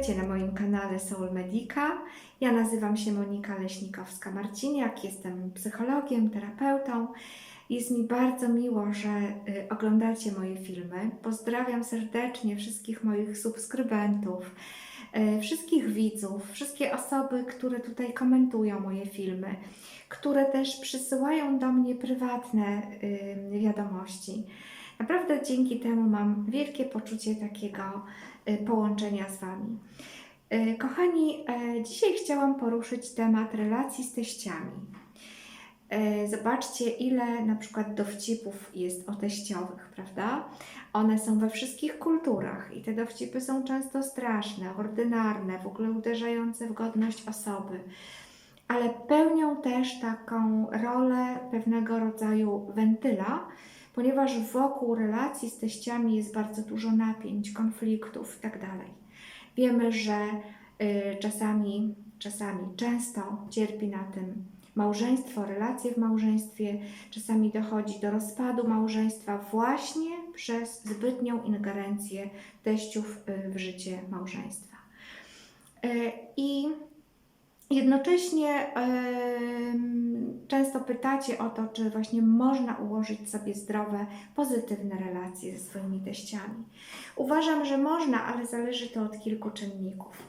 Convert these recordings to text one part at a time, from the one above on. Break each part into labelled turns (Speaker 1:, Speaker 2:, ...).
Speaker 1: Witajcie na moim kanale Soul Medica. Ja nazywam się Monika Leśnikowska-Marciniak, jestem psychologiem, terapeutą. Jest mi bardzo miło, że y, oglądacie moje filmy. Pozdrawiam serdecznie wszystkich moich subskrybentów, y, wszystkich widzów, wszystkie osoby, które tutaj komentują moje filmy, które też przysyłają do mnie prywatne y, wiadomości. Naprawdę dzięki temu mam wielkie poczucie takiego y, połączenia z Wami. Y, Kochani, e, dzisiaj chciałam poruszyć temat relacji z teściami. E, Zobaczcie, ile na przykład dowcipów jest o teściowych, prawda? One są we wszystkich kulturach i te dowcipy są często straszne, ordynarne, w ogóle uderzające w godność osoby, ale pełnią też taką rolę pewnego rodzaju wentyla, ponieważ wokół relacji z teściami jest bardzo dużo napięć, konfliktów itd. Wiemy, że y, czasami, czasami, często cierpi na tym małżeństwo, relacje w małżeństwie, czasami dochodzi do rozpadu małżeństwa właśnie przez zbytnią ingerencję teściów y, w życie małżeństwa. Y, I Jednocześnie często pytacie o to, czy właśnie można ułożyć sobie zdrowe, pozytywne relacje ze swoimi teściami. Uważam, że można, ale zależy to od kilku czynników.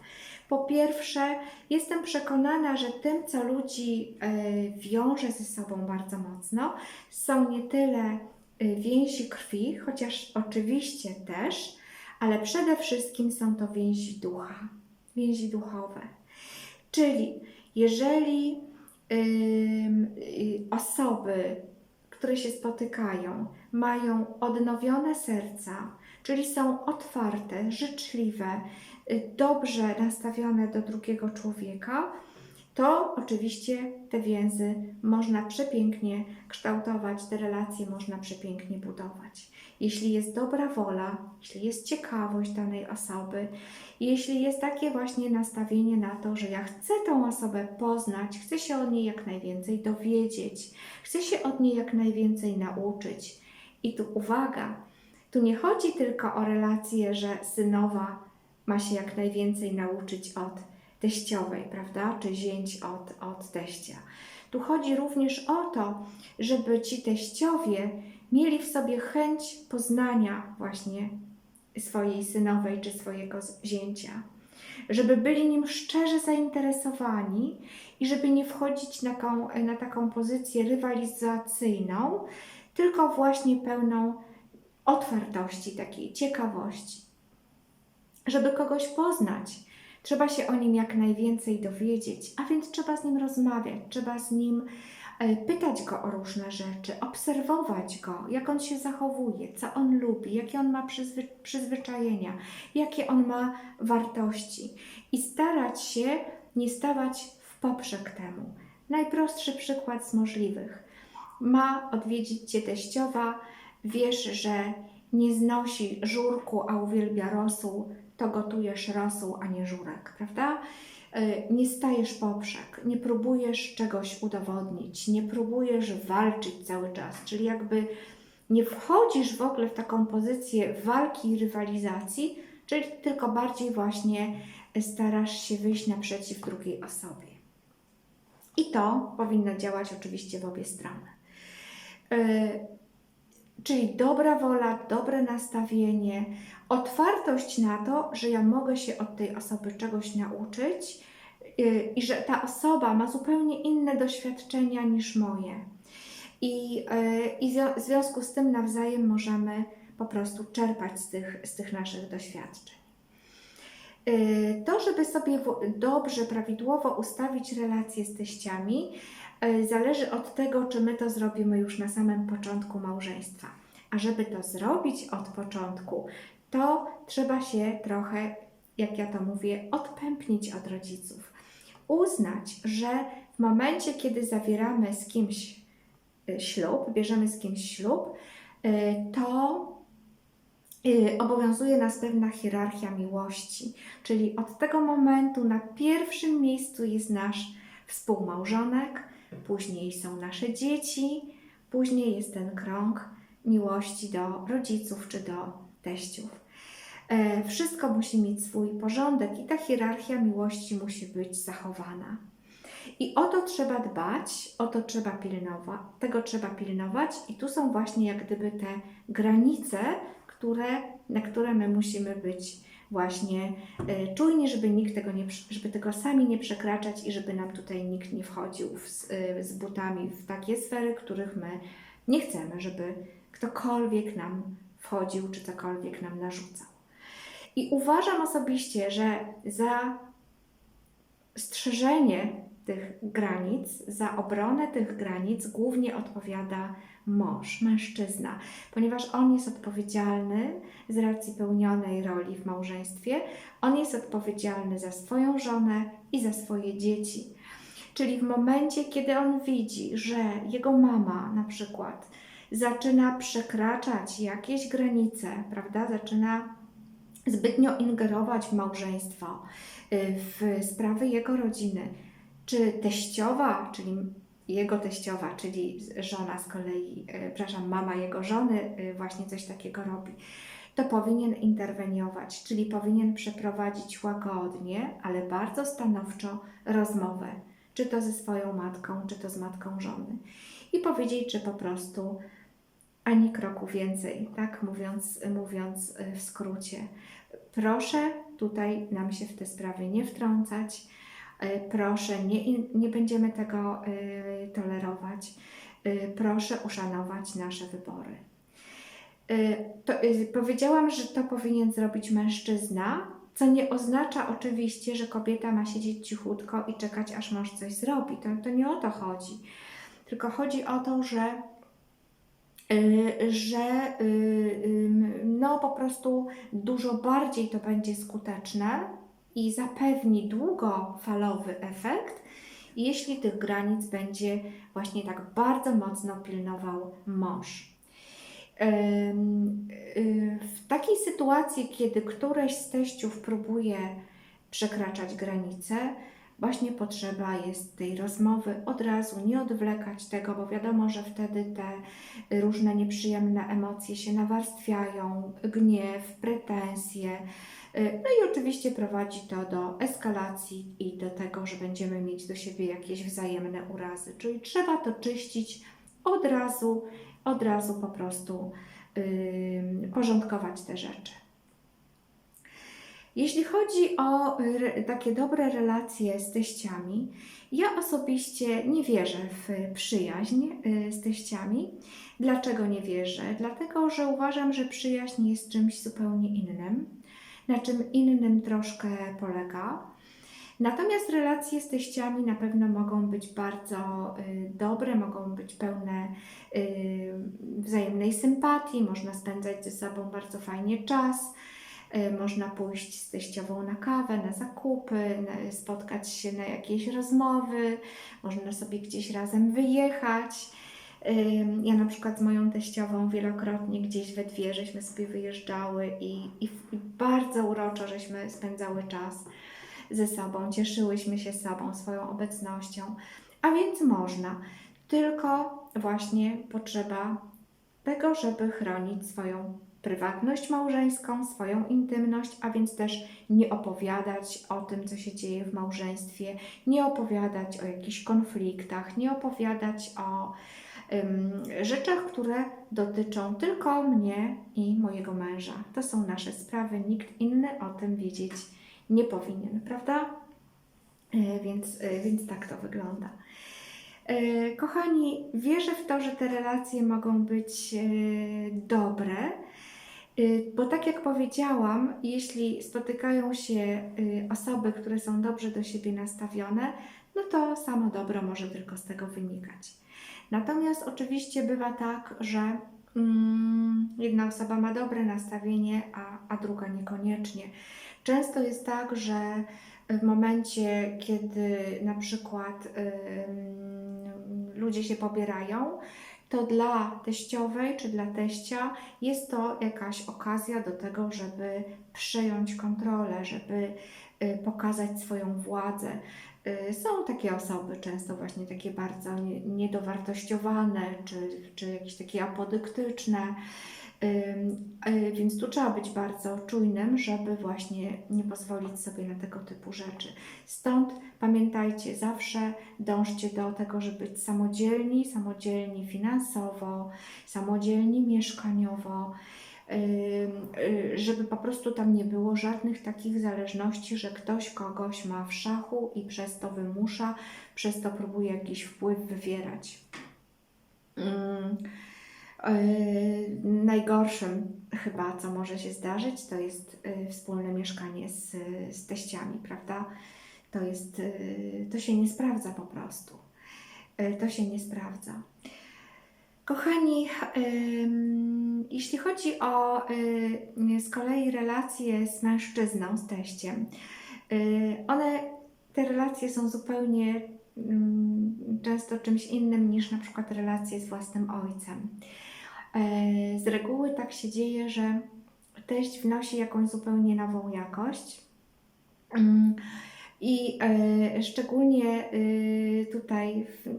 Speaker 1: Po pierwsze, jestem przekonana, że tym, co ludzi e, wiąże ze sobą bardzo mocno, są nie tyle e, więzi krwi, chociaż oczywiście też, ale przede wszystkim są to więzi ducha, więzi duchowe. Czyli jeżeli y, osoby, które się spotykają, mają odnowione serca, czyli są otwarte, życzliwe, y, dobrze nastawione do drugiego człowieka, to oczywiście te więzy można przepięknie kształtować, te relacje można przepięknie budować. Jeśli jest dobra wola, jeśli jest ciekawość danej osoby, jeśli jest takie właśnie nastawienie na to, że ja chcę tą osobę poznać, chcę się od niej jak najwięcej dowiedzieć, chcę się od niej jak najwięcej nauczyć. I tu uwaga, tu nie chodzi tylko o relację, że synowa ma się jak najwięcej nauczyć od teściowej, prawda? Czy zięć od, od teścia. Tu chodzi również o to, żeby ci teściowie mieli w sobie chęć poznania właśnie swojej synowej czy swojego zięcia. Żeby byli nim szczerze zainteresowani i żeby nie wchodzić na na taką pozycję rywalizacyjną, tylko właśnie pełną otwartości, takiej ciekawości. Żeby kogoś poznać, trzeba się o nim jak najwięcej dowiedzieć, a więc trzeba z nim rozmawiać, trzeba z nim e, pytać go o różne rzeczy, obserwować go, jak on się zachowuje, co on lubi, jakie on ma przyzwy przyzwyczajenia, jakie on ma wartości i starać się nie stawać w poprzek temu. Najprostszy przykład z możliwych. Ma odwiedzić Cię teściowa, wiesz, że nie znosi żurku, a uwielbia rosół, to gotujesz rosół, a nie żurek, prawda? Y, Nie stajesz poprzek, nie próbujesz czegoś udowodnić, nie próbujesz walczyć cały czas, czyli jakby nie wchodzisz w ogóle w taką pozycję walki i rywalizacji, czyli tylko bardziej właśnie starasz się wyjść naprzeciw drugiej osobie. I to powinno działać oczywiście w obie strony. Y, Czyli dobra wola, dobre nastawienie, otwartość na to, że ja mogę się od tej osoby czegoś nauczyć yy, i że ta osoba ma zupełnie inne doświadczenia niż moje. I, yy, i w związku z tym nawzajem możemy po prostu czerpać z tych, z tych naszych doświadczeń. Yy, To, żeby sobie dobrze, prawidłowo ustawić relacje z teściami, zależy od tego, czy my to zrobimy już na samym początku małżeństwa. A żeby to zrobić od początku, to trzeba się trochę, jak ja to mówię, odpępnić od rodziców. Uznać, że w momencie, kiedy zawieramy z kimś y, ślub, bierzemy z kimś ślub, y, to obowiązuje nas pewna hierarchia miłości. Czyli od tego momentu na pierwszym miejscu jest nasz współmałżonek, później są nasze dzieci, później jest ten krąg miłości do rodziców czy do teściów. E, Wszystko musi mieć swój porządek i ta hierarchia miłości musi być zachowana. I o to trzeba dbać, o to trzeba pilnować, tego trzeba pilnować i tu są właśnie jak gdyby te granice, które, na które my musimy być właśnie e, czujni, żeby nikt tego nie, żeby tego sami nie przekraczać i żeby nam tutaj nikt nie wchodził w, e, z butami w takie sfery, których my nie chcemy, żeby ktokolwiek nam wchodził czy cokolwiek nam narzucał. I uważam osobiście, że za strzeżenie tych granic, za obronę tych granic głównie odpowiada mąż, mężczyzna, ponieważ on jest odpowiedzialny z racji pełnionej roli w małżeństwie, on jest odpowiedzialny za swoją żonę i za swoje dzieci. Czyli w momencie, kiedy on widzi, że jego mama na przykład zaczyna przekraczać jakieś granice, prawda, zaczyna zbytnio ingerować w małżeństwo, y, w sprawy jego rodziny, czy teściowa, czyli jego teściowa, czyli żona z kolei, y, przepraszam, mama jego żony y, właśnie coś takiego robi, to powinien interweniować, czyli powinien przeprowadzić łagodnie, ale bardzo stanowczo rozmowę, czy to ze swoją matką, czy to z matką żony. I powiedzieć, że po prostu ani kroku więcej, tak mówiąc, mówiąc y, w skrócie. Proszę tutaj nam się w te sprawy nie wtrącać. Y, Proszę, nie, nie będziemy tego y, tolerować. Y, Proszę uszanować nasze wybory. To, powiedziałam, że to powinien zrobić mężczyzna, co nie oznacza oczywiście, że kobieta ma siedzieć cichutko i czekać, aż mąż coś zrobi. To, to nie o to chodzi. Tylko chodzi o to, że że no po prostu dużo bardziej to będzie skuteczne i zapewni długofalowy efekt, jeśli tych granic będzie właśnie tak bardzo mocno pilnował mąż. Y, W takiej sytuacji, kiedy któreś z teściów próbuje przekraczać granice, właśnie potrzeba jest tej rozmowy od razu, nie odwlekać tego, bo wiadomo, że wtedy te różne nieprzyjemne emocje się nawarstwiają, gniew, pretensje. Y, No i oczywiście prowadzi to do eskalacji i do tego, że będziemy mieć do siebie jakieś wzajemne urazy. Czyli trzeba to czyścić od razu, od razu po prostu ym, porządkować te rzeczy. Jeśli chodzi o takie dobre relacje z teściami, ja osobiście nie wierzę w przyjaźń y, z teściami. Dlaczego nie wierzę? Dlatego, że uważam, że przyjaźń jest czymś zupełnie innym, na czym innym troszkę polega. Natomiast relacje z teściami na pewno mogą być bardzo y, dobre, mogą być pełne y, wzajemnej sympatii, można spędzać ze sobą bardzo fajnie czas. Y, Można pójść z teściową na kawę, na zakupy, spotkać się na jakieś rozmowy, można sobie gdzieś razem wyjechać. Ja na przykład z moją teściową wielokrotnie gdzieś we dwie żeśmy sobie wyjeżdżały i, i, bardzo uroczo żeśmy spędzały czas ze sobą, cieszyłyśmy się sobą, swoją obecnością, a więc można. Tylko właśnie potrzeba tego, żeby chronić swoją prywatność małżeńską, swoją intymność, a więc też nie opowiadać o tym, co się dzieje w małżeństwie, nie opowiadać o jakichś konfliktach, nie opowiadać o rzeczach, które dotyczą tylko mnie i mojego męża. To są nasze sprawy, nikt inny o tym wiedzieć nie powinien, prawda? E, Więc, e, więc tak to wygląda. E, Kochani, wierzę w to, że te relacje mogą być dobre, bo tak jak powiedziałam, jeśli spotykają się osoby, które są dobrze do siebie nastawione, no to samo dobro może tylko z tego wynikać. Natomiast oczywiście bywa tak, że mm, jedna osoba ma dobre nastawienie, a, a druga niekoniecznie. Często jest tak, że w momencie, kiedy na przykład ludzie się pobierają, to dla teściowej czy dla teścia jest to jakaś okazja do tego, żeby przejąć kontrolę, żeby pokazać swoją władzę. Y, Są takie osoby, często właśnie takie bardzo nie- niedowartościowane, czy, czy jakieś takie apodyktyczne, y, Więc tu trzeba być bardzo czujnym, żeby właśnie nie pozwolić sobie na tego typu rzeczy. Stąd pamiętajcie, zawsze dążcie do tego, żeby być samodzielni, samodzielni finansowo, samodzielni mieszkaniowo, y, żeby po prostu tam nie było żadnych takich zależności, że ktoś kogoś ma w szachu i przez to wymusza, przez to próbuje jakiś wpływ wywierać. Yy, najgorszym chyba, co może się zdarzyć, to jest yy, wspólne mieszkanie z, z teściami, prawda? To jest, to się nie sprawdza po prostu. To się nie sprawdza. Kochani, jeśli chodzi o yy, z kolei relacje z mężczyzną, z teściem, yy, one, te relacje są zupełnie ym, często czymś innym niż na przykład relacje z własnym ojcem. E, Z reguły tak się dzieje, że teść wnosi jakąś zupełnie nową jakość. Mm, I szczególnie y, tutaj w-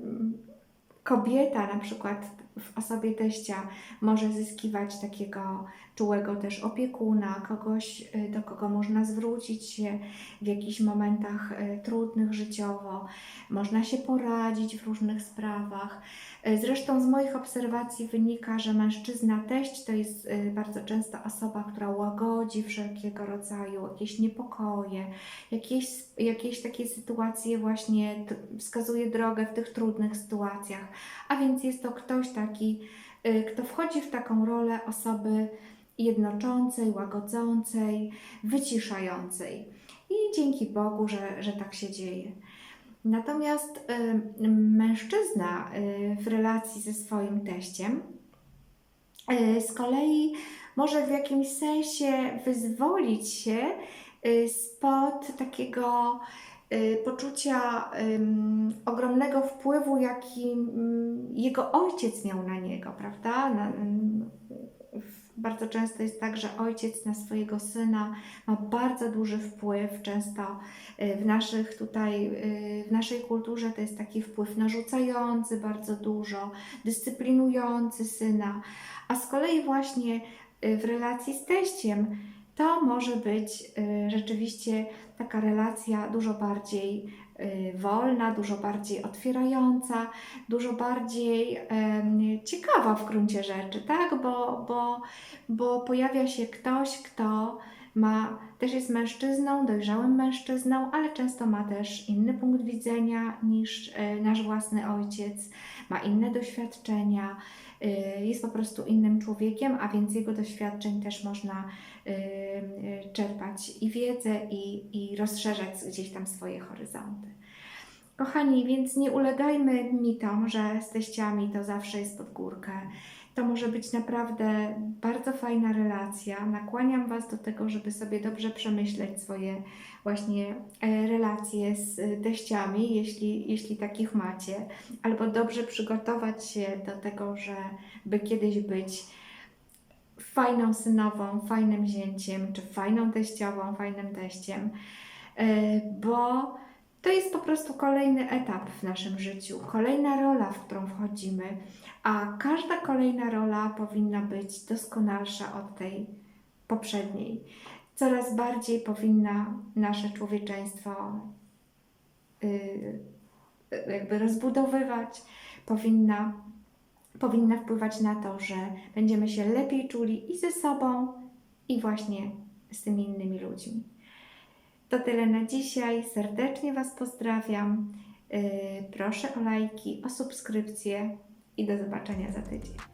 Speaker 1: kobieta na przykład w osobie teścia może zyskiwać takiego czułego też opiekuna, kogoś, y, do kogo można zwrócić się w jakichś momentach y, trudnych życiowo, można się poradzić w różnych sprawach. Y, Zresztą z moich obserwacji wynika, że mężczyzna teść to jest bardzo często osoba, która łagodzi wszelkiego rodzaju jakieś niepokoje, jakieś, jakieś takie sytuacje właśnie wskazuje drogę w tych trudnych sytuacjach. A więc jest to ktoś taki, y, kto wchodzi w taką rolę osoby jednoczącej, łagodzącej, wyciszającej. I dzięki Bogu, że, że tak się dzieje. Natomiast mężczyzna y, w relacji ze swoim teściem y, z kolei może w jakimś sensie wyzwolić się spod takiego poczucia ym, ogromnego wpływu, jaki ym, jego ojciec miał na niego, prawda? Bardzo często jest tak, że ojciec na swojego syna ma bardzo duży wpływ. Często y, w naszych tutaj, y, w naszej kulturze to jest taki wpływ narzucający bardzo dużo, dyscyplinujący syna, a z kolei właśnie y, w relacji z teściem to może być y, rzeczywiście taka relacja dużo bardziej y, wolna, dużo bardziej otwierająca, dużo bardziej ciekawa w gruncie rzeczy, tak? Bo, bo, bo pojawia się ktoś, kto ma, też jest mężczyzną, dojrzałym mężczyzną, ale często ma też inny punkt widzenia niż e, nasz własny ojciec, ma inne doświadczenia, jest po prostu innym człowiekiem, a więc jego doświadczeń też można e, e, czerpać i wiedzę, i, i rozszerzać gdzieś tam swoje horyzonty. Kochani, więc nie ulegajmy mitom, że z teściami to zawsze jest pod górkę. To może być naprawdę bardzo fajna relacja. Nakłaniam Was do tego, żeby sobie dobrze przemyśleć swoje właśnie e, relacje z e, teściami, jeśli, jeśli takich macie, albo dobrze przygotować się do tego, żeby kiedyś być fajną synową, fajnym zięciem, czy fajną teściową, fajnym teściem, e, bo to jest po prostu kolejny etap w naszym życiu, kolejna rola, w którą wchodzimy, a każda kolejna rola powinna być doskonalsza od tej poprzedniej. Coraz bardziej powinna nasze człowieczeństwo y, jakby rozbudowywać, powinna, powinna wpływać na to, że będziemy się lepiej czuli i ze sobą, i właśnie z tymi innymi ludźmi. To tyle na dzisiaj. Serdecznie Was pozdrawiam. Yy, Proszę o lajki, o subskrypcję i do zobaczenia za tydzień.